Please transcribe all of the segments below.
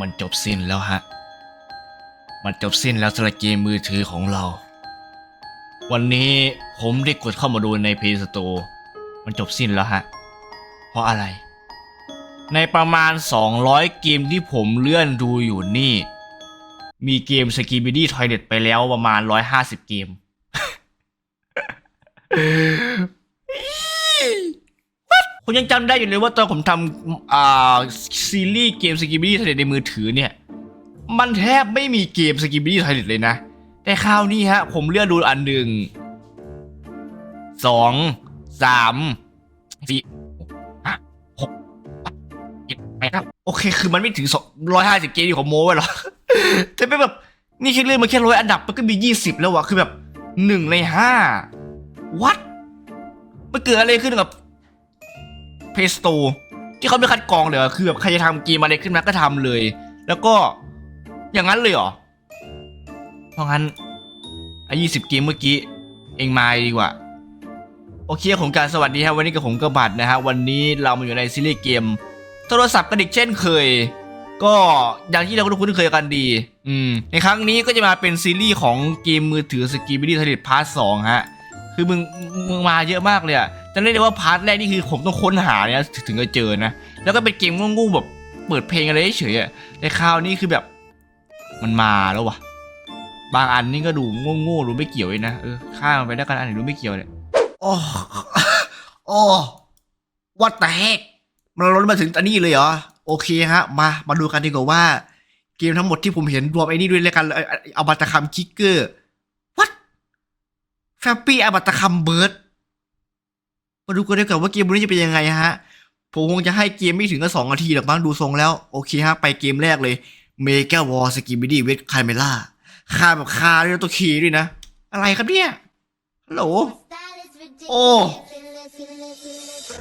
มันจบสิ้นแล้วฮะ มันจบสิ้นแล้วสำหรับเกมมือถือของเรา วันนี้ผมได้กดเข้ามาดูใน Play Store มันจบสิ้นแล้วฮะ เพราะอะไร ในประมาณ 200 เกมที่ผมเลื่อนดูอยู่นี่ มีเกม s k i b i d y Toilet ไปแล้วประมาณ 150 เกม ผมยังจำได้อยู่เลยว่าตอนผมทำอ่าซีรีส์เกม s k i b i d y Toilet ในมือถือเนี่ย มันแทบไม่มีเกม s k i b i d y Toilet เลยนะ แต่คราวนี้ฮะ ผมเลือนดูอันหนึ่งสองสามสี่ห้าหกเจ็ดแปดครับโอเค คือมันไม่ถึงร้อยห้าสิบเกมที่ผมโม้ไว้หรอแต่เป็นแบบ นี่แค่เลื่อนมาแค่ร้อยอันดับมันก็มียี่สิบแล้ววะคือแบบหนึ่งในห้าวัดมันเกิดอะไรขึ้นกับ เพสโตที่เขาไม่คัดกรองเลยคือแบบใครจะทำเกมอะไรขึ้นมาก็ทำเลย แล้วก็อย่างนั้นเลยเหรอ เพราะงั้นไอ้ยี่สิบเกมเมื่อกี้เองมาดีกว่า โอเคผมการสวัสดีครับวันนี้กับผมกระบัดนะฮะวันนี้เรามาอยู่ในซีรีส์เกม โทรศัพท์กระดิกเช่นเคย ก็อย่างที่เราคุ้นเคยกันดี อืมในครั้งนี้ก็จะมาเป็นซีรีส์ของเกมมือถือสกีบิดี้ทลิตพาร์ทสองฮะคือมึงมึงมาเยอะมากเลยอะ จะเรียกได้ว่าพาร์ทแรกนี่คือผมต้องค้นหาเนี่ยถึงจะเจอนะ แล้วก็เป็นเกมงูๆแบบเปิดเพลงอะไรเฉยๆอะแต่คราวนี้คือแบบมันมาแล้ววะบางอันนี่ก็ดูโง่ๆดูไม่เกี่ยวเลยนะเออข้ามไปแล้วกันอันไหนดูไม่เกี่ยวเนี่ยโอ้โอ้วัดแต่แฮกมันล้นมาถึงอันนี้เลยเหรอ โอเคฮะ มา มาดูกันดีกว่าว่า เกมทั้งหมดที่ผมเห็นรวมไอ้นี่ด้วยแล้วกันเอาเอาเอาบัตรคำคิกเกอร์วัดแฟปปี้เอาบัตรคำเบิร์ด มาดูกันดีกว่าว่าเกมนี้จะเป็นยังไงฮะ ผมคงจะให้เกมไม่ถึงก็สองนาทีหรอกมั้งดูทรงแล้ว โอเคฮะ ไปเกมแรกเลยเมกาวอลสกิมบิดี้เวทคาเมล่าคาแบบคาด้วยตัวคีย์ด้วยนะ อะไรครับเนี่ยฮัลโหลโอ้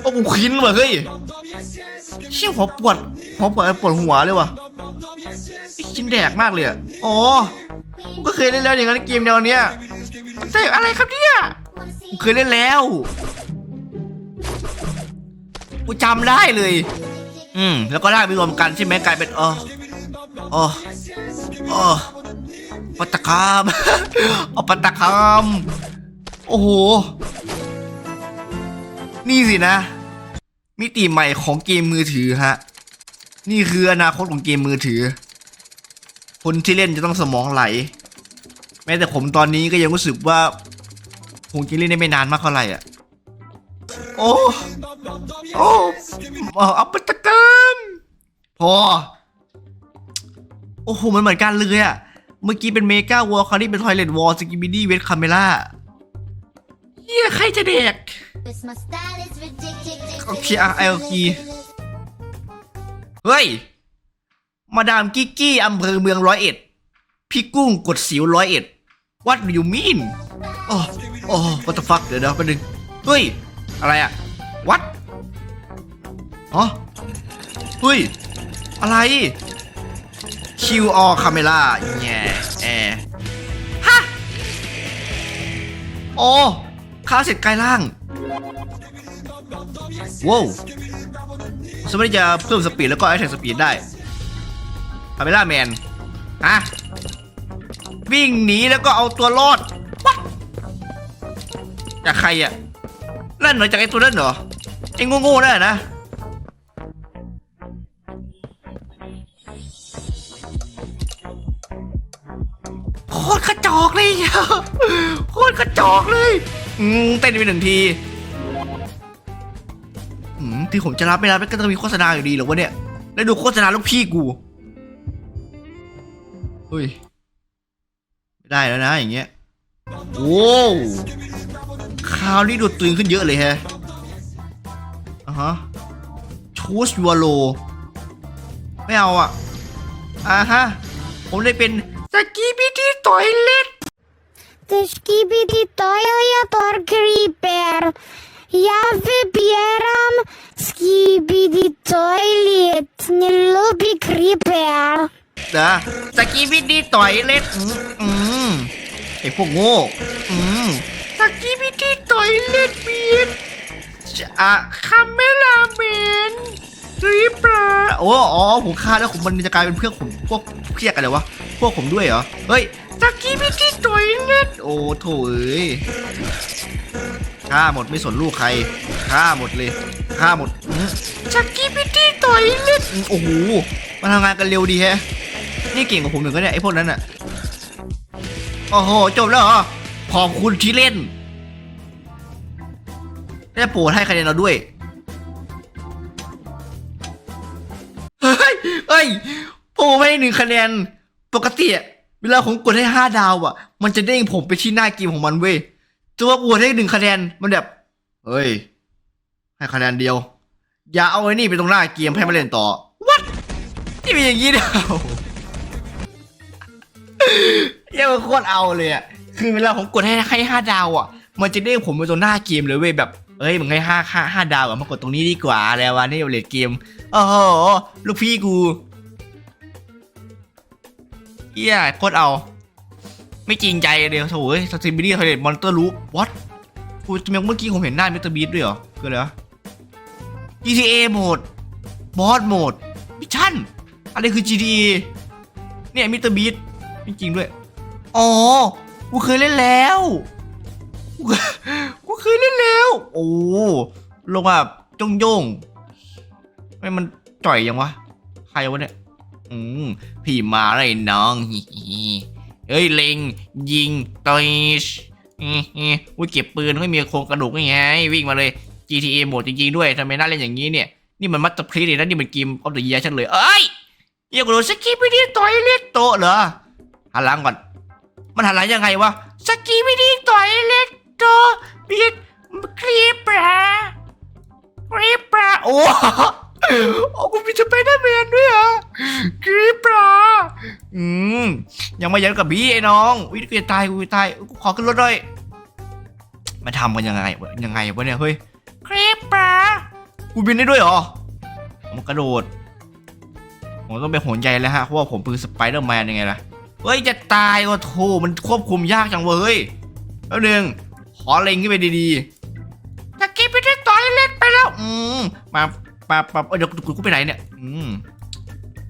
โอ้กูคินว่ะเฮ้ยเชี่ยหัวปวดหัวปวดปวดหัวเลยว่ะไอ้คินแดกมากเลยอ๋อกูก็เคยเล่นแล้วอย่างนั้นเกมแนวเนี้ยแต่อะไรครับเนี่ยกูเคยเล่นแล้ว กูจำได้เลย อืม แล้วก็ได้ไปรวมกันใช่ไหมกลายเป็นอ๋ออ๋ออ๋อปัตตคามเอาปัตตคามโอ้โห นี่สินะ มิติใหม่ของเกมมือถือฮะ นี่คืออนาคตของเกมมือถือ คนที่เล่นจะต้องสมองไหล แม้แต่ผมตอนนี้ก็ยังรู้สึกว่าคงจะเล่นได้ไม่นานมากเท่าไหร่อะ โอ้ โอ้เอาอัปตะกรรมพอ โอ้โห มันเหมือนกันเลยอะเมื่อกี้เป็นเมกาวอลคราวนี้เป็นทอยเลตวอลสกิบิดี้เวทคาเมล่าเฮียใครจะเด็กโอเคอะไอโอคีเฮ้ย มาดามกิกกี้อำเภอเมืองร้อยเอ็ด พี่กุ้งกดสิวร้อยเอ็ด What do you mean โอ้โอ้ what the fuck เดี๋ยวเดี๋ยวแป๊บนึง เฮ้ย อะไรอะ What อ๋อเฮ้ย อะไร QR camera แง่แอฮะโอ้ค่าเสร็จกายล่างว้าวสามารถจะเพิ่มสปีดแล้วก็แอคแทกสปีดได้คาเมล่าแมนฮะวิ่งหนีแล้วก็เอาตัวรอดจากใครอะนั่นเหรอจากไอ้ตัวนั่นเหรอ ไอ้โง่ๆนั่นน่ะโคตรกระจอกเลยอะโคตรกระจอกเลยอืมเต้นไปหนึ่งทีอืมที่ผมจะรับไม่รับก็ต้องมีโฆษณาอยู่ดีเหรอวะเนี่ย แล้วดูโฆษณาลูกพี่กูเฮ้ยไม่ได้แล้วนะอย่างเงี้ยโว้วคราวนี้ดูตึงขึ้นเยอะเลยแฮะ ฮะชูสวัวโลไม่เอาอะอ่าฮะ ผมได้เป็นสกีบิตี้ตอยเล็ด Ty skibidi toiletor creeper. Ja wybieram skibidi toilet. Nie lubię creeper. นะสกีบิดี้ต่อยเล็ดอืมอืมไอพวกโง่อืมสกีบิดี้ต่อยเล็ดเบียน อะคาเมลาแมนรีบปลาโอ้อ๋อผมฆ่าแล้วผมมันจะกลายเป็นเพื่อนผมพวกเพียกอะไรวะพวกผมด้วยเหรอเฮ้ยสกีบิตี้ต่อยเน็ตโอ้โถเอ้ยฆ่าหมดไม่สนลูกใครฆ่าหมดเลยฆ่าหมดสกีบิตี้ต่อยเน็ตโอ้โหมาทำงานกันเร็วดีแฮะ นี่เก่งกว่าผมหนึ่งก็เนี่ยไอ้พวกนั้นอะโอ้โห จบแล้วเหรอขอบคุณที่เล่น ได้โปรดให้คะแนนเราด้วย เฮ้ยเฮ้ยผมให้หนึ่งคะแนน ปกติอะเวลาผมกดให้ห้าดาวอะมันจะเด้งผมไปที่หน้าเกมของมันเว้ยแตัวาอวดให้หนึ่งคะแนน มันแบบ เฮ้ย ให้คะแนนเดียว อย่าเอาไอ้นี่ไปตรงหน้าเกมให้มาเล่นต่อ วัดนี่เป็นอย่างนี้เดียวเยังมันโคตรเอาเลยอะคือเวลาผมกดให้ให้ห้าดาวอะ มันจะเด้งผมไปตรงหน้าเกมเลยเว้ยแบบ เอ้ยมึงให้ห้าห้าห้าดาวอะมากดตรงนี้ดีกว่าแล้ววะนี่เลดเกมโอ้โหลูกพี่กูเฮียโคตรเอา ไม่จริงใจเลยโถ่เอ้ยสตรีมบิลี่ไทเลตมอนเตอร์ลูปวัดกูเมื่อกี้ผมเห็นหน้ามิสเตอร์บีทด้วยเหรอคืออะไรวะ GTA โหมดบอสโหมดมิชชั่นอะไรคือ GTA เนี่ยมิสเตอร์บีทจริงๆด้วย อ๋อ กูเคยเล่นแล้ว เคยกูเคยเล่นแล้ว โอ้ลงแบบจงยงๆไม่มันจ่อยยังวะ ใครวะเนี่ย อืมพี่มาไรน้องเฮ้ยเล็ง ยิงต่อยฮิฮิอุ้ยเก็บปืนไม่มีโครงกระดูกไงวิ่งมาเลย GTA โหมดจริงๆด้วยทำไมน่าเล่นอย่างนี้เนี่ย นี่มันมัตต์พลีเลยนะนี่มันเกมออฟเดอะเยียร์ฉันเลย เอ้ยเยี่ยกโดนสกีไปดีต่อยเล็กโตเหรอหันหลังก่อน มันหันหลังยังไงวะสกีไปดีต่อยเล็ก โตะบีดครีปราครีปราโอ้โอ้กูมีสไปเดอร์แมนด้วยเหรอะครีปราอืม ยังไม่ยันกับบี้ไอ้น้องวิทย์กูจะตายกูจะตายกูขอขึ้นรถด้วยมาทำกันยังไงวะยังไงวะเนี่ยเฮ้ยครีปรากูบินได้ด้วยเหรอผมกระโดดผมต้องไปโหนใหญ่แล้วฮะเพราะว่าผมเป็นสไปเดอร์แมนยังไงล่ะเฮ้ยจะตายว่ะโธ่มันควบคุมยากจังเว้ยแป๊บนึง ขอเล็งขึ้นไปดีๆตะกี้ไปได้ต่อยเล็กไปแล้วอืมมามามาเอ้ยเดี๋ยวกูไปไหนเนี่ยอืม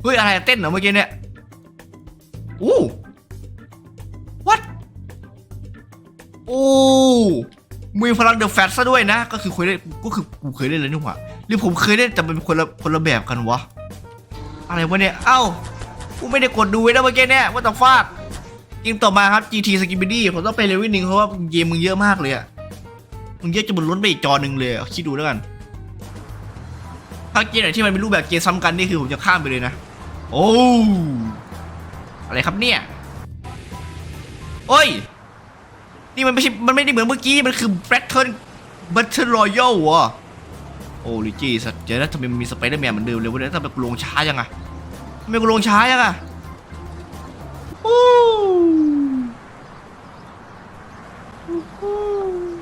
เฮ้ยอะไรเต้นเหรอเมื่อกี้เนี่ยอู้ what โอ้มีพลังเดอะแฟตซะด้วยนะ ก็คือเคยเล่นก็คือกูเคยเล่นเลยนี่หว่าหรือผมเคยเล่นแต่เป็นคนละคนละแบบกันวะ อะไรวะเนี่ย เอ้า กูไม่ได้กดดูไว้นะเมื่อกี้เนี่ยว่าแต่ฟาด เกมต่อมาครับ GT s k i b i d y ผมต้องไปเร็วนิดนึงเพราะว่าเกมมึงเยอะมากเลยอะมึงเยอะจนมันล้นไปอีกจอหนึ่งเลยคิดดูแล้วกัน ถ้าเกมไหนที่มันเป็นรูปแบบเกมซ้ำกันนี่คือผมจะข้ามไปเลยนะ โอ้อะไรครับเนี่ย โอ้ย นี่มันไม่ใช่ มันไม่ได้เหมือนเมื่อกี้ มันคือ Battle Battle Royale วะโอ้ลิจี้สัตว์เดี๋ยวนะทำไมมันมีสไปเดอร์แมนเหมือนเดิมเลยวะเนี่ยทำไมกูลงช้ายังอะทำไมกูลงช้ายังอะโอ้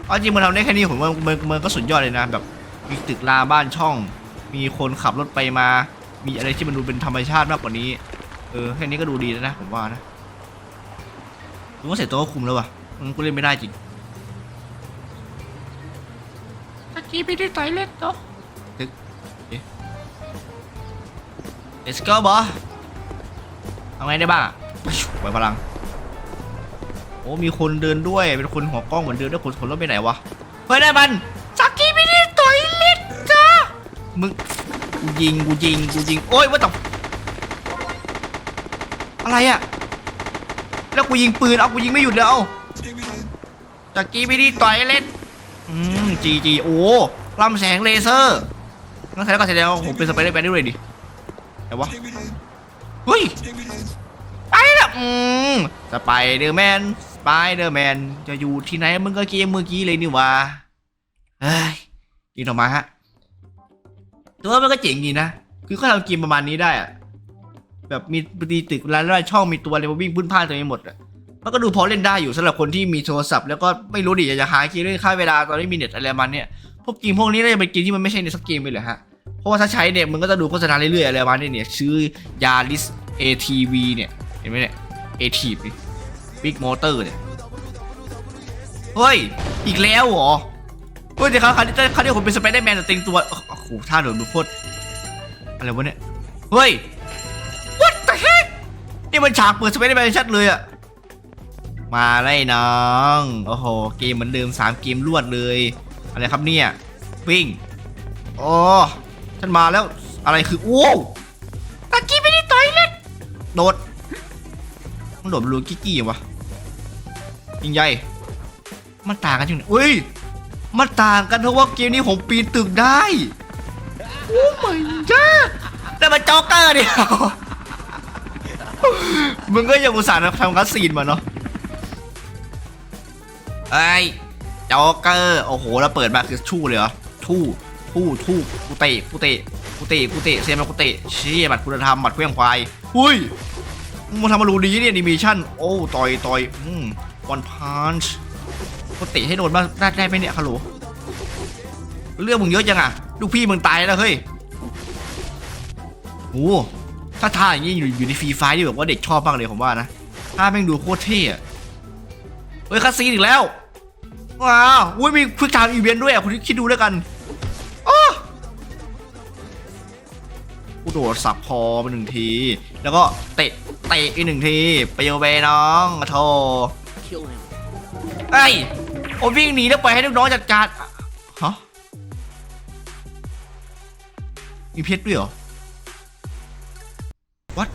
เอาจริงมันทำได้แค่นี้ผมว่ามันมันก็สุดยอดเลยนะแบบมีตึกราบ้านช่อง มีคนขับรถไปมา มีอะไรที่มันดูเป็นธรรมชาติมากกว่านี้ เออแค่นี้ก็ดูดีแล้วนะผมว่านะผมว่าเสร็จตัวก็คุมแล้วว่ะมันก็เล่นไม่ได้จริงตะกี้ไปได้ต่อยเล็กเนาะ Let's go บอเอาไงได้บ้างอะไว้พลัง โอ้มีคนเดินด้วยเป็นคนหัวกล้องเหมือนเดินด้วยคนคนรถไปไหนวะเฮ้ยได้มันสักกี้ไม่ได้ต่อยเล็ดจ้ามึงกูยิงกูยิงกูยิงโอ้ยว่าต่อะไรอะแล้วกูยิงปืนเอากูยิงไม่หยุดเลยเอาสักกี้ไม่ได้ต่อยเล็ดอืมจีจีโอ้ลำแสงเลเซอร์งั้นใครก็แสดงว่าผมเป็นสไปเดอร์แมนได้เลยดิแต่วะเฮ้ยไปแล้วอืมสไปเดอร์แมน ไปเดอร์แมน จะอยู่ที่ไหนมึงก็เกมเมื่อกี้เลยนี่วะเฮ้ยกินออกมาฮะตัวมันก็เจ๋งดีนะ คือเขาทำเกมประมาณนี้ได้อะแบบมีตีตึกร้านร้านช่องมีตัวอะไรมาวิ่งพุ่นพ่านเต็มไปหมดอะมันก็ดูพอเล่นได้อยู่สำหรับคนที่มีโทรศัพท์แล้วก็ไม่รู้ดิอยากจะหาเกมเล่นค่าเวลาตอนนี้มีเน็ตอะไรมันเนี่ยพวกเกมพวกนี้น่าจะเป็นเกมที่มันไม่ใช่ในสักเกมไปเลยฮะเพราะว่าถ้าใช้เนี่ยมึงก็จะดูโฆษณาเรื่อยๆอะไรประมาณนี้เนี่ยชื่อยาริส ATV เนี่ยเห็นไหมเนี่ย ATV บิ๊กมอเตอร์เนี่ย เฮ้ย อีกแล้วเหรอ เฮ้ยเดี๋ยวคราวนี้คราวนี้ผมเป็นสไปเดอร์แมนแต่เต็งตัว โอ้โหท่าโดนบุโคตรอะไรวะเนี่ย เฮ้ย what the heck นี่มันฉากเปิดสเปซแมนชัดเลยอะมาไล่น้อง โอ้โห เกมเหมือนเดิม3เกมรวดเลย อะไรครับเนี่ย วิ่งโอ้ฉันมาแล้ว อะไรคือโอ้วตะกี้ไม่ได้ต่อยเล็ดโดดมันโดดรูกี้กี้วะ ยิงใหญ่ มันต่างกันจริงๆอุ้ย มันต่างกันเพราะว่าเกมนี้ผมปีนตึกได้ โอ้ไม่จ้าแต่มันจ็อกเกอร์เดียวมึงก็ยังอุตส่าห์ทำคัสซีนมาเนาะไอ้ยจ็อกเกอร์ โอ้โหแล้วเปิดมาคือชู่เลยเหรอทู่ทู่ทู่กูเตะกูเตะกูเตะกูเตะเซมมากูเตะชี่ยบัตรคุณธรรมบัตรเครื่องควาย อุ้ยมึงทำมารูดีเนี่ยแอนิชั่น โอ้ ต่อยต่อยอืม วันพันช์กูเตะให้โดนบ้างได้ได้ไหมเนี่ยฮัลโหลเรื่องมึงเยอะจังอะลูกพี่มึงตายแล้วเฮ้ยโอ้ถ้าท่าอย่างนี้อยู่อยู่ในฟรีไฟที่แบบว่าเด็กชอบมากเลยผมว่านะท่าแม่งดูโคตรเท่อะเฮ้ยคาซีนอีกแล้วว้าวอุ้ยมีควิกไทม์อีเวนต์ด้วยอะคุณคิดดูแล้วกันอ้อกูโดดสับคอไปหนึ่งที แล้วก็เตะเตะอีกหนึ่งที ไปโยเบน้องอะโท ไอ้ยโอ้วิ่งหนีแล้วปล่อยให้ลูกน้องจัดการฮะมีเพชรด้วยเหรอวัด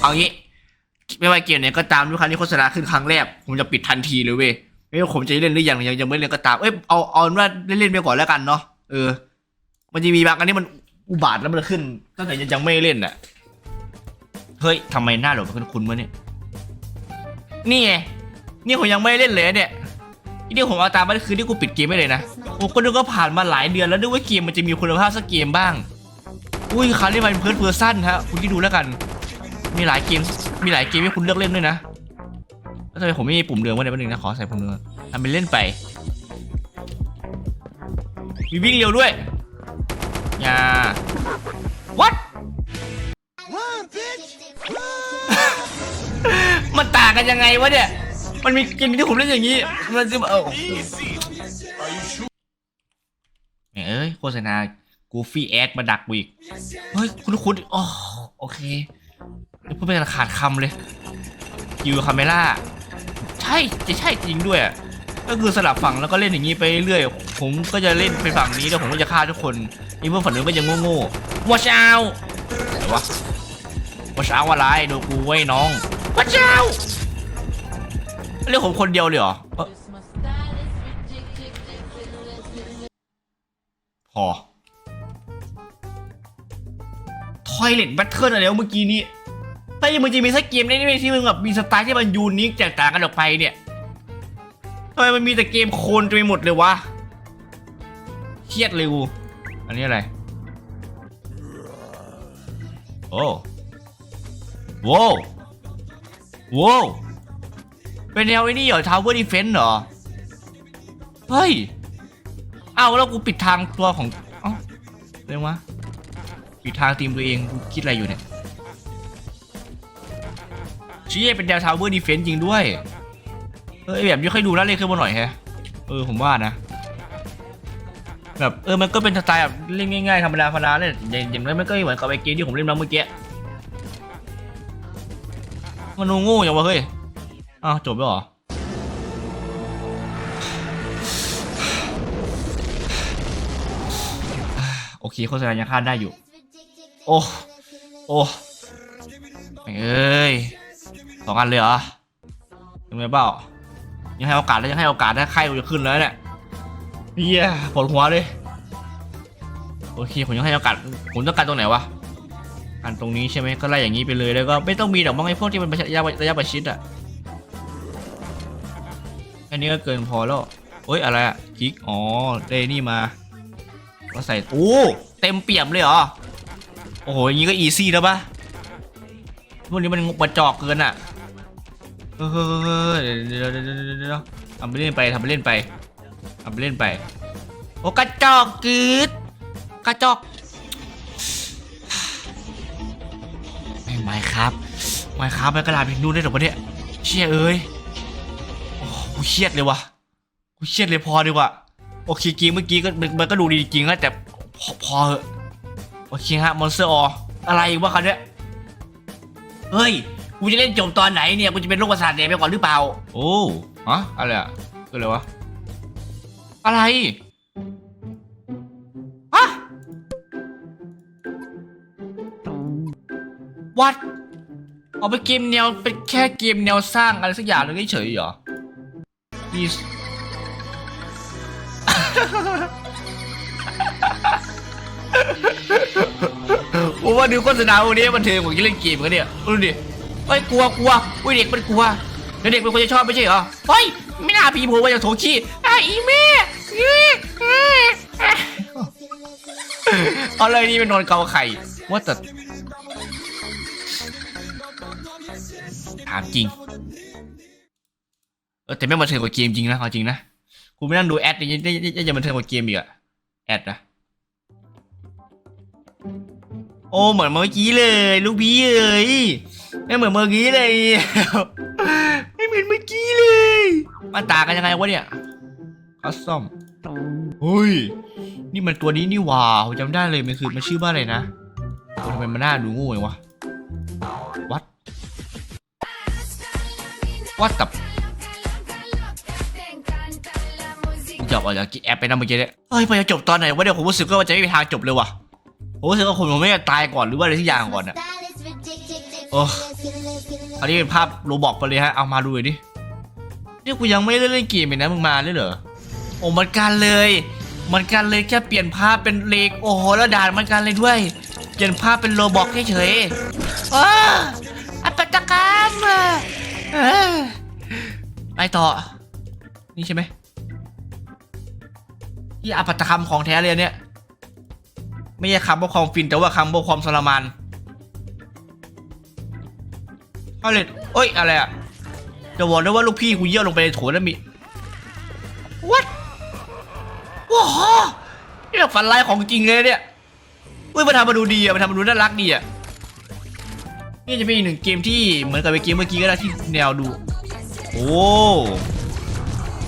เอางี้ ไม่ว่าเกมไหนก็ตามทุกครั้งที่โฆษณาขึ้นครั้งแรก ผมจะปิดทันทีเลยเว้ยไม่ว่าผมจะเล่นหรือยังยังยังไม่เล่นก็ตามเอ้ยเอาเอาเป็นว่าเล่นๆไปก่อนแล้วกันเนาะเออ มันจะมีบางอันที่มันอุบาทแล้วมันขึ้นตั้งแต่ยังยังไม่เล่นอะ เฮ้ยทำไมหน้าหลดมันคุ้นๆวะเนี่ยนี่ไงนี่ผมยังไม่เล่นเลยเนี่ยที่ผมเอาตามมาคือที่กูปิดเกมไม่เลยนะผมก็นึกว่าผ่านมาหลายเดือนแล้วนึกว่าเกมมันจะมีคุณภาพสักเกมบ้าง อุ้ยคาเล่มันเพิร์ดเพอร์สั้นฮะคุณที่ดูแล้วกัน มีหลายเกมมีหลายเกมให้คุณเลือกเล่นด้วยนะแล้วทำไมผมไม่มีปุ่มเหลืองวะเนี่ยแป๊บนึงนะขอใส่ปุ่มเหลืองทำเป็นเล่นไปมีวิ่งเร็วด้วยอย่า what มันต่างกันยังไงวะเนี่ย มันมีเกมที่ผมเล่นอย่างนี้ มันจะเออแหมเอ้ยโฆษณา Goofy Ad มาดักกูอีก เฮ้ย คุณคุณอ๋อโอเคเดี๋ยวพูดไปขาดคำเลยยูคาเมล่า ใช่จะใช่จริงด้วย ก็คือสลับฝั่งแล้วก็เล่นอย่างนี้ไปเรื่อยผมก็จะเล่นเป็นฝั่งนี้แล้วผมก็จะฆ่าทุกคนนี่เพื่อนฝั่งนู้นก็ยังโง่ๆ watch out อะไรวะ watch out อะไรดูกูไว้น้อง watch out เรียกผมคนเดียวเลยเหรอเอ้อพอทอยเล็ตแบทเทิลอะไรวะเมื่อกี้นี้ถ้ายังมึงจะมีสักเกมได้ไหมที่มึงแบบมีสไตล์ที่มันยูนิคแตกต่างกันออกไปเนี่ยทำไมมันมีแต่เกมโคลนไปหมดเลยวะเครียดเลยกู อันนี้อะไร โอ้ โว้วโว้วเป็นแนวไอ้นี่เหรอ Tower Defense เหรอ เฮ้ยเอ้าแล้วกูปิดทางตัวของเอ้าเรื่องวะปิดทางทีมตัวเองกูคิดอะไรอยู่เนี่ยเชี้เป็นแนว Tower Defense จริงด้วย เออแบบนี้ค่อยดูน่าเล่นขึ้นมาหน่อยแฮะ เออผมว่านะแบบเออมันก็เป็นสไตล์แบบเล่นง่ายๆธรรมดาธรรมดาเลยอย่างอย่างนั้นมันก็เหมือนกับไอเกมที่ผมเล่นมาเมื่อกี้ มันดูโง่อย่างวะเฮ้ย อ้าวจบแล้วเหรอ โอเคโฆษณายังคาดได้อยู่ โอ้ โอ้เอ้ยสองอันเลยเหรอยังไงเปล่า ยังให้โอกาสแล้วยังให้โอกาสถ้าไข้กูจะขึ้นแล้วเนี่ยเฮียปวดหัวเลย โอเคผมยังให้โอกาสผมต้องการตรงไหนวะ อันตรงนี้ใช่ไหมก็ไล่อย่างนี้ไปเลยแล้วก็ไม่ต้องมีดอกมั้งไอ้พวกที่มันระยะระยะประชิดอะแค่นี้ก็เกินพอแล้วเฮ้ยอะไรอะคลิกอ๋อได้นี่มาก็ใส่โอ้เต็มเปี่ยมเลยเหรอโอ้โหอย่างนี้ก็อีซี่แล้วปะพวกนี้มันงบจอกเกินอะเฮ้ยเดี๋ยวเดี๋ยวเดี๋ยวเดี๋ยวทำไปเล่นไปทำไปเล่นไปทำไปเล่นไปโอ้กระจอกกึดกระจอก ไม่ไม่ครับไม่ครับไม่กระดาษพิงดูได้หรอวะเนี่ยเชี่ยเอ้ยโอ้โหกูเครียดเลยวะกูเครียดเลยพอดีกว่าโอเคเกมเมื่อกี้ก็มันมันก็ดูดีจริงนะแต่พอพอเหอะโอเคฮะมอนสเตอร์ออะไรวะคันเนี้ยเฮ้ยกูจะเล่นจบตอนไหนเนี่ยกูจะเป็นโรคประสาทแดงไปก่อนหรือเปล่า โอ้ฮะอะไรอะคืออะไรวะอะไร วัดเอาไปเกมแนวเป็นแค่เกมแนวสร้างอะไรสักอย่างหนึงเฉยๆเหรอ Is ผมว่าดูโฆษณาพวกนี้มันเทิงผมจะเล่นเกมกันเนี่ยดูดิเฮ้ยกลัวกลัวอุ้ยเด็กมันกลัวแล้วเด็กเป็นคนจะชอบไม่ใช่เหรอเฮ้ยไม่น่าพี่ผมว่าจะโถขี้ไอ้อีแม่เอาเลยนี่เป็นนอนเกาไข่ว่าแต่ ถามจริง เออแต่ไม่มาเทิงกว่าเกมจริงนะเอาจริงนะกูไม่นั่งดูแอดนี่ยังยังยังมาเทิงกว่าเกมอีกอะแอดนะโอ้เหมือนเมื่อกี้เลย ลูกพี่เอ้ยไม่เหมือนเมื่อกี้เลยไม่เหมือนเมื่อกี้เลยมันต่างกันยังไงวะเนี่ยคัสซอมเฮ้ยนี่มันตัวนี้นี่ว่าผมจำได้เลยมันคือมันชื่อว่าอะไรนะทำไมมันน่าดูงูเลยวะ วัดกับจะออกจากแอปไปนะเมื่อกี้เนี่ยเฮ้ยพอจะจบตอนไหนวะเดี๋ยวผมรู้สึกว่าจะไม่มีทางจบเลยว่ะผมรู้สึกว่าผมไม่จะตายก่อนหรือว่าอะไรที่อย่างก่อนอะโอ้อันนี้เป็นภาพโรบอกไปเลยฮะเอามาดูหน่อยดินี่กูยังไม่ได้เล่นเกมเลยนะมึงมาเลยเหรอโอ้มันกันเลยมันกันเลยแค่เปลี่ยนภาพเป็นเลกโอ้โหแล้วด่านมันกันเลยด้วย เปลี่ยนภาพเป็นโรบอกเฉยๆอ้าอัปตกรรมอะ เออไปต่อ นี่ใช่ไหมที่อัปตกรรมของแท้เลยอันเนี่ย ไม่ใช่คำว่าความฟินแต่ว่าคำว่าความทรมานเอาเลยเอ้ย อะไรอะจะบอกนะว่าลูกพี่กูเยี่ยวลงไปในโถแล้วมี what ว้าวนี่แบบฝันร้ายของจริงเลยเนี่ยเฮ้ยมันทำมาดูดีอะมันทำมาดูน่ารักดีอะ นี่จะเป็นอีกหนึ่งเกมที่เหมือนกับเกมเมื่อกี้ก็ได้ที่แนวดู โอ้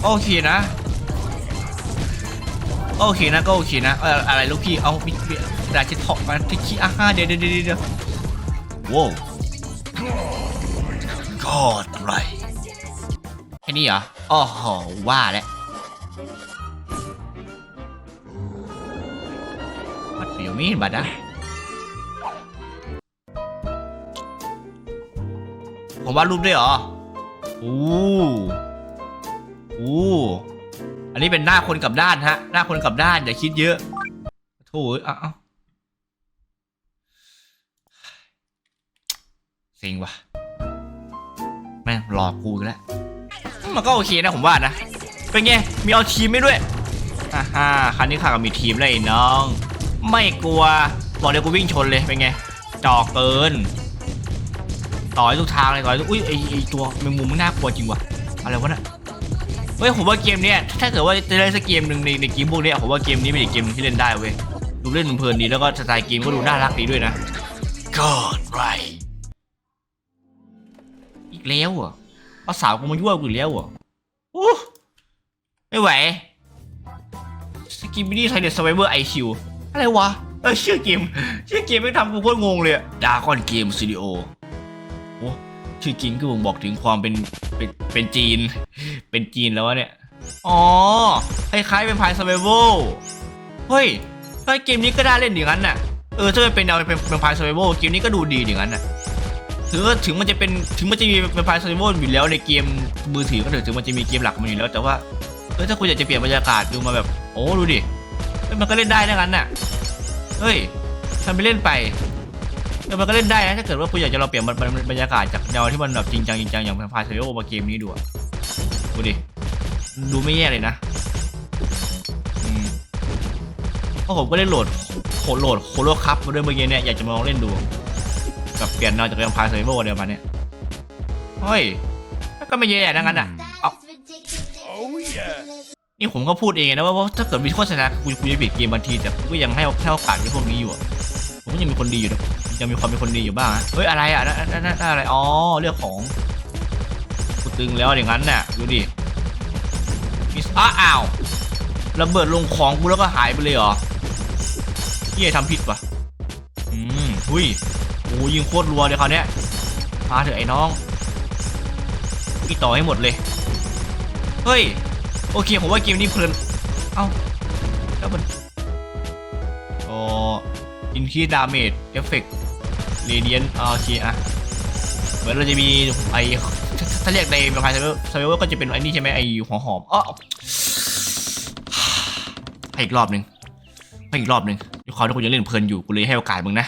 โอเคนะโอเคนะก็โอเคนะเอออะไรลูกพี่เอามีมีกระดาษเช็ดเทาะมาที่ขี้อะฮะเดี๋ยวเดี๋ยวเดี๋ยวเดี๋ยวว้าวกอดไรแค่นี้เหรออ๋อโหว่าแล้ววัดเดี๋ยวมีบัตรนะ ผมวาดรูปด้วยเหรออู้อู้อันนี้เป็นหน้าคนกับด้านฮะ หน้าคนกับด้านอย่าคิดเยอะโถ่เอ้ยเอ้าเซ็งว่ะแม่งหลอกกูแล้ว มันก็โอเคนะผมว่านะ เป็นไง มีเอาทีมไม่ด้วยอ่าฮ่าคันนี้ข้าก็มีทีมเลยน้อง ไม่กลัว บอกเดี๋ยวกูวิ่งชนเลย เป็นไง จอกเกิน ต่อยทุกทางเลยต่อยทุกอุ้ยไอไอตัวแมงมุมมันน่ากลัวจริงว่ะอะไรวะน่ะเฮ้ยผมว่าเกมเนี้ยถ้าเกิดว่าจะเล่นสักเกมหนึ่งในในเกมพวกเนี้ยผมว่าเกมนี้เป็นอีกเกมที่เล่นได้เว้ยดูเล่นเพลินดีแล้วก็สไตล์เกมก็ดูน่ารักดีด้วยนะ God right อีกแล้วอะเอาสาวกูมายั่วกูอีกแล้วอะโอ้ไม่ไหวสกิมมินี่ไทเดสไวเวอร์ไอคิวอะไรวะเออชื่อเกมชื่อเกมไม่ทำกูโคตรงงเลยดาร์คอนเกมสตูดิโอ ชื่อจริงก็บ่งบอกถึงความเป็นเป็นเป็นจีน เป็นจีนแล้ววะเนี่ย อ๋อคล้ายๆเป็นพาย s เ r v เวลเฮ้ยถ้าเกมนี้ก็ได้เล่นอย่างนั้นน่ะ เออถ้ามันเป็นแนวเป็นเป็นพาย s เ r v เวลเกมนี้ก็ดูดีอย่างนั้นน่ะถึงว่าถึงมันจะเป็นถึงมันจะมีเป็นพาย s เ r v เวลอยู่แล้วในเกมมือถือก็เถอะถึงมันจะมีเกมหลักมันอยู่แล้ว แต่ว่าเออถ้าคุณอยากจะเปลี่ยนบรรยากาศดูมาแบบโอ้ดูดิเฮ้มันก็เล่นได้ทั้งนั้นน่ะเฮ้ยทำไปเล่นไป เออมันก็เล่นได้นะถ้าเกิดว่าคุณอยากจะลองเปลี่ยนบรรยากาศจากแนวที่มันแบบจริงจังจริงจังอย่างพาย s เ r v เวลมาเกมนี้ดูอะดูดิดูไม่แย่เลยนะเพราะผมก็ได้โหลดโหโหลดโคโลคัพมาด้วยเมื่อกี้เนี่ยอยากจะมาลองเล่นดูกับเปลี่ยนแนวจากเรื่องพายเซอร์โบเดียวมาเนี่ยเฮ้ยก็ไม่แย่นะงั้นอะนี่ผมก็พูดเองนะว่าถ้าเกิดมีโฆษณากูกูจะปิดเกมบางทีแต่ก็ยังให้ให้โอกาสในพวกนี้อยู่ผมก็ยังมีคนดีอยู่นะ ยังมีความเป็นคนดีอยู่บ้างอะเฮ้ยอะไรอะนั่นนั่นอะไรอ๋อเรื่องของกูตึงแล้วอย่างนั้นน่ะดูดิมิสอ้าอ้าวระเบิดลงของกูแล้วก็หายไปเลยเหรอเฮียทำผิดปะอืมหุยโอ้ยิงโคตรรัวเลยคราวเนี้ยมาเถอะไอ้น้องพี่ต่อให้หมดเลย เฮ้ย โอเค ผมว่าเกมนี้เพลิน เอ้าแล้วมัน อินคีดาเมจเอฟเฟกต์เรเดียนโอเคอะเหมือนเราจะมีไอถ้าเรียกในเมืองไทยเซเวอร์เซเวอร์ก็จะเป็นไอ้นี่ใช่ไหมไอหัวหอมอ๋อให้อีกรอบหนึ่งให้อีกรอบหนึ่งด้วยความที่กูยังเล่นเพลินอยู่กูเลยให้โอกาสมึงนะ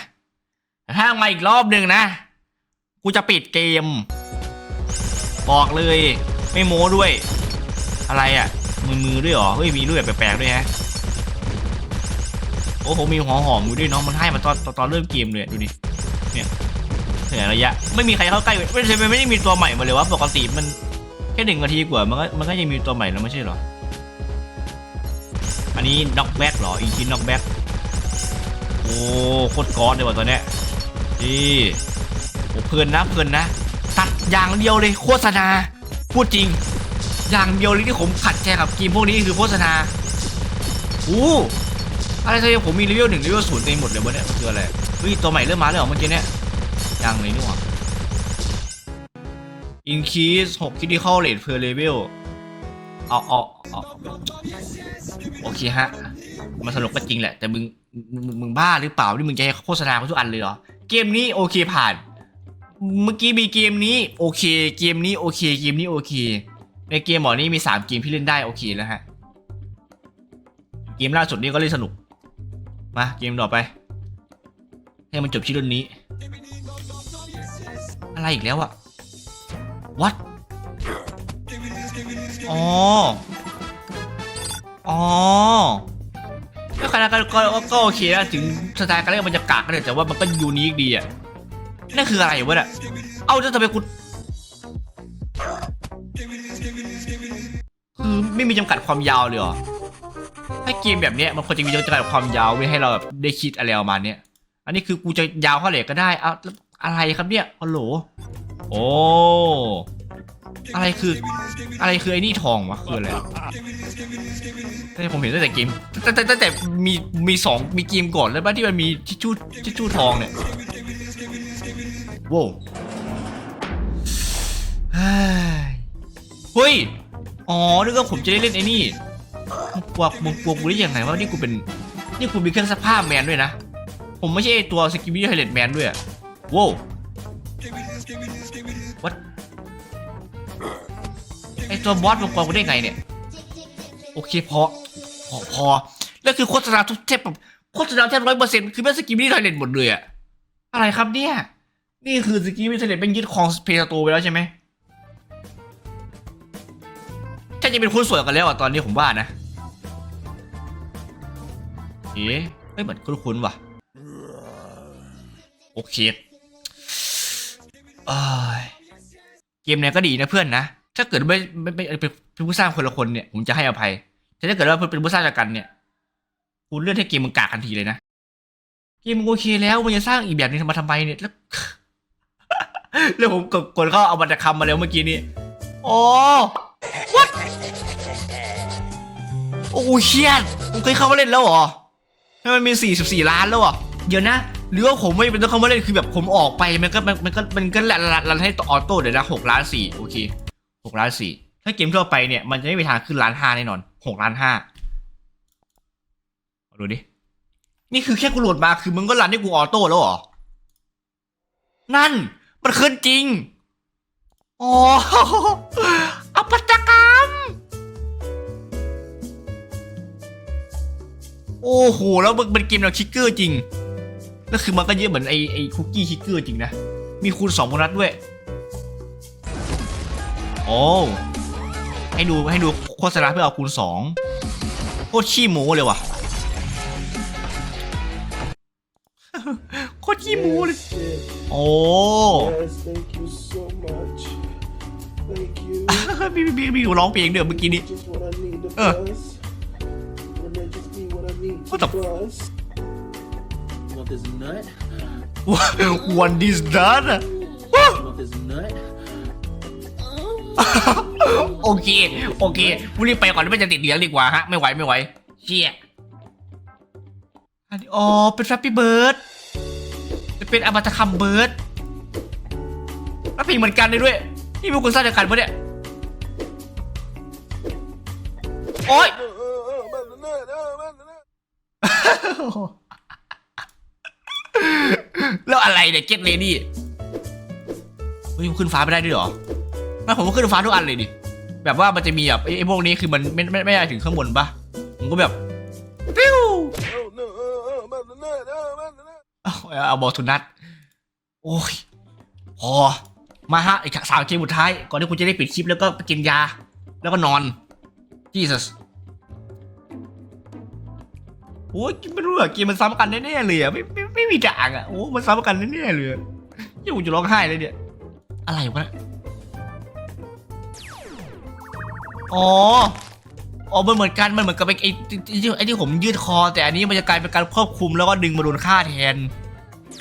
แต่ถ้ามาอีกรอบหนึ่งนะ กูจะปิดเกม บอกเลย ไม่โม้ด้วย อะไรอะมือมือด้วยเหรอเฮ้ยมีด้วยแบบแปลกๆด้วยฮะ โอ้โหมีหัวหอมอยู่ด้วยน้องมันให้มาตอนตอนเริ่มเกมเลยดูดิเนี่ยเนี่ยระยะไม่มีใครเข้าใกล้ไม่ใช่ไม่ได้มีตัวใหม่มาเลยว่าปกติมันแค่หนึ่งนาทีกว่ามันก็มันก็ยังมีตัวใหม่แล้วไม่ใช่เหรออันนี้น็อกแบ็กเหรออีกชิ้นน็อกแบ็กโอ้โคตรก้อนเลยว่ะตัวเนี้ยนี่โอ้เพลินนะเพลินนะ ตัดอย่างเดียวเลยโฆษณาพูดจริง อย่างเดียวเลยที่ผมขัดใจกับเกมพวกนี้คือโฆษณาอู้ อะไรทำไมผมมีเลเวลหนึ่งเลเวลศูนย์เต็มหมดเลยวะเนี่ยคืออะไรเฮ้ยตัวใหม่เริ่มมาแล้วเหรอเมื่อกี้เนี่ยยังเลยนี่หว่า increase 6 critical rate per level เอาเอาเอาโอเคฮะ มันสนุกก็จริงแหละ แต่มึงมึงมึงมึงบ้าหรือเปล่าที่มึงจะให้โฆษณาเขาทุกอันเลยเหรอ เกมนี้โอเคผ่าน เมื่อกี้มีเกมนี้โอเค เกมนี้โอเค เกมนี้โอเค ในเกมหมอนี่มี 3 เกมที่เล่นได้โอเคแล้วฮะ เกมล่าสุดนี่ก็เล่นสนุก มาเกมต่อไป ให้มันจบที่เรื่องนี้ อะไรอีกแล้วอะ what อ๋อ อ๋อก็ขนาดก็ก็ก็โอเคนะถึงสไตล์การเล่นมันจะกากก็เถอะแต่ว่ามันก็ยูนิคดีอะนั่นคืออะไรวะเนี่ยเอาจะทำไมคุณคือไม่มีจำกัดความยาวเลยเหรอ ถ้าเกมแบบเนี้ยมันควรจะมีจำกัดความยาวไว้ให้เราแบบได้คิดอะไรประมาณเนี้ยอันนี้คือกูจะยาวเท่าไหร่ก็ได้เอาแล้วอะไรครับเนี่ยฮัลโหลโอ้อะไรคืออะไรคือไอ้นี่ทองวะคืออะไรแต่ผมเห็นตั้งแต่เกมตั้งแต่ตั้งแต่มีมีสองมีเกมก่อนแล้วป่ะที่มันมีทิชชู่ทิชู่ทองเนี่ยว้าวเฮ้ยเฮ้ย อ๋อนึกว่าผมจะได้เล่นไอ้นี่ มึงกลัวมึงกลัวกูได้ยังไงว่านี่กูเป็น นี่กูมีเครื่องซักผ้าแมนด้วยนะ ผมไม่ใช่ไอ้ตัวสกิบี้ไฮเลตแมนด้วยอะว้าว what ไอตัวบอสมันกลัวกูได้ไงเนี่ย โอเคพอ พอพอแล้วคือโฆษณาทุกเทปแบบโฆษณาแทบร้อยเปอร์เซ็นต์คือแม่งสกิบี้ไฮเลตหมดเลยอะอะไรครับเนี่ย นี่คือสกิบี้ไฮเลตเป็นยึดครองเพย์สโตไปแล้วใช่ไหม ค่จะเป็นคนสวยกันแล้วอะตอนนี้ผมว่านะ เอ๊ะไม่เหมือนคุ้นๆว่ะ โอเคเกมเนี้ยก็ดีนะเพื่อนนะ ถ้าเกิดไม่ไม่ไม่เป็นผู้สร้างคนละคนเนี่ย ผมจะให้อภัย แต่ถ้าเกิดว่าเป็นผู้สร้างจากกันเนี่ย คุณเลื่อนให้เกมมึงกากทันทีเลยนะ เกมมึงโอเคแล้วมึงจะสร้างอีกแบบนึงมาทำไมเนี่ย แล้วแล้วผมกดเข้าเอาบัตรคำมาแล้วเมื่อกี้นี้อ๋อ what โอ้เชียนผมเคยเข้ามาเล่นแล้วเหรอให้มันมี 44 ล้านแล้วเหรอเดี๋ยวนะ หรือว่าผมไม่เป็นต้องเข้ามาเล่นคือแบบผมออกไปมันก็มันก็มันก็รันรันรันให้ออโต้เดี๋ยวนะ6ล้าน4โอเค6ล้าน4ถ้าเกมทั่วไปเนี่ยมันจะไม่มีทางขึ้นล้านห้าแน่นอน6ล้านห้าดูดิ นี่คือแค่กูโหลดมาคือมึงก็รันให้กูออโต้แล้วเหรอ นั่น มันขึ้นจริง อ๋ออัปตกรรม โอ้โหแล้วมันเป็นเกมแนวคิกเกอร์จริงแล้วคือมันก็เยอะเหมือนไอไอคุกกี้คิกเกอร์จริงนะ มีคูณสองโบนัสด้วย โอ้ให้ดูให้ดูโฆษณาเพื่อเอาคูณสองโคตรขี้โม้เลยว่ะโคตรขี้โม้เลย โอ้มีมีมีมีร้องเพลงเด้อเมื่อกี้นี้ just what I what I need What to the f- buzz. Want this nut? one this done Want this nut? โอเค โอเคกูรีบไปก่อนไม่จะติดเหลืองดีกว่าฮะ ไม่ไหว ไม่ไหว เชี่ยอันนี้อ๋อ เป็นแฟปปี้เบิร์ดจะเป็นอมตะคัมเบิร์ดแล้วเพลงเหมือนกันเลยด้วย นี่พวกคุณสร้างเดียวกันปะเนี่ย โอ๊ย แล้วอะไรเนี่ยเก็ตเลดี้เฮ้ยมันขึ้นฟ้าไม่ได้ด้วยเหรอไม่ผมก็ขึ้นฟ้าทุกอันเลยดิแบบว่ามันจะมีแบบไอ้พวกนี้คือมันไม่ไม่ไม่ได้ถึงข้างบนปะผมก็แบบปิ้วเอาบอลทุนัทโอ้ยพอมาฮะอีกสามเกมสุดท้าย ก่อนที่คุณจะได้ปิดคลิปแล้วก็ไปกินยา แล้วก็นอนจีสัส โอ้ยไม่รู้อะเกมมันซ้ำกันแน่ๆเลยอะไม่ไม่ไม่มีด่างอะโอ้มันซ้ำกันแน่ๆเลยอยังกูจะร้องไห้เลยเนี่ย อะไรวะอ๋ออ๋อมันเหมือนกันมันเหมือนกับไอ้ไอ้ที่ไอ้ที่ผมยืดคอ แต่อันนี้มันจะกลายเป็นการควบคุมแล้วก็ดึงมาโดนฆ่าแทน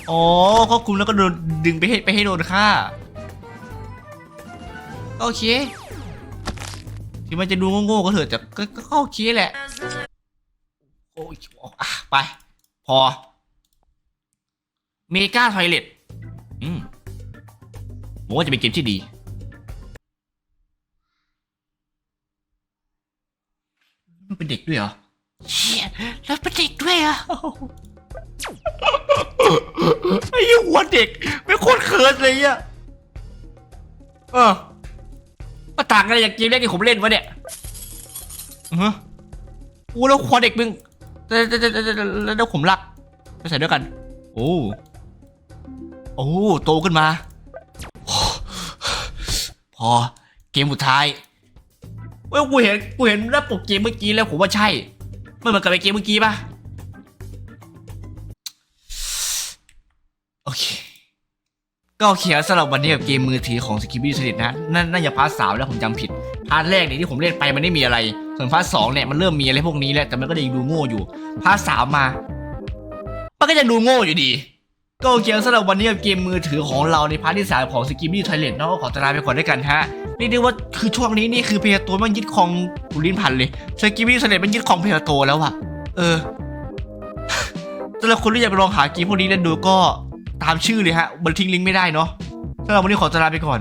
อ๋อควบคุมแล้วก็โดนดึงไปให้ไปให้โดนฆ่า โอเคถึงมันจะดูโง่ๆก็เถอะแต่ก็ก็ก็โอเคแหละ โอ้ยอะไป พอ เมกาทอยเลตอืมผมว่าจะเป็นเกมที่ดี มันเป็นเด็กด้วยเหรอเชี่ยแล้วเป็นเด็กด้วยอะไอ้ยี่หัวเด็ก ไม่โคตรเคิร์ดเลยอะเออมาต่างกันจากเกมแรกที่ผมเล่นวะเนี่ยอือฮะอู้แล้วหัวเด็กมึง แล้วแล้วผมรักไปใส่ด้วยกัน โอ้โอ้โตขึ้นมา พอเกมสุดท้ายเว้ยกูเห็นกูเห็นหน้าปกเกมเมื่อกี้แล้วผมว่าใช่มันเหมือนกับไอเกมเมื่อกี้ปะโอเคก็เคแล้วสำหรับวันนี้กับเกมมือถือของสกิปปี้สลิดนะนั่นน่าจะพาร์ทสามแล้วผมจำผิด พาร์ทแรกเนี่ยที่ผมเล่นไปมันไม่มีอะไร ส่วนพาร์ทสองเนี่ยมันเริ่มมีอะไรพวกนี้แล้วแต่มันก็ยังดูโง่อยู่ พาร์ทสามมา มันก็ยังดูโง่อยู่ดี ก็โอเคสำหรับวันนี้กับเกมมือถือของเราในพาร์ทที่สามของสกิปปี้ไทเลนเนาะก็ขอตลาไปก่อนด้วยกันฮะเรียกว่าคือช่วงนี้นี่คือเพยโตมันยึดคองกุลินพันเลยสกิปปี้ไทเลนมันยึดคองเพยโตแล้วอะเออสำหรับคนที่อยากไปลองหาเกมพวกนี้เล่นดูก็ตามชื่อเลยฮะ มันทิ้งลิงก์ไม่ได้เนาะสำหรับวันนี้ขอตลาไปก่อน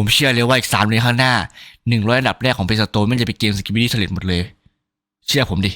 ผมเชื่อเลยว่าอีกสามเดือนข้างหน้าหนึ่งร้อยอันดับแรกของเพย์สโตมันจะเป็นเกมสกิปปี้ไทเลหมดเลย เชื่อผมดิ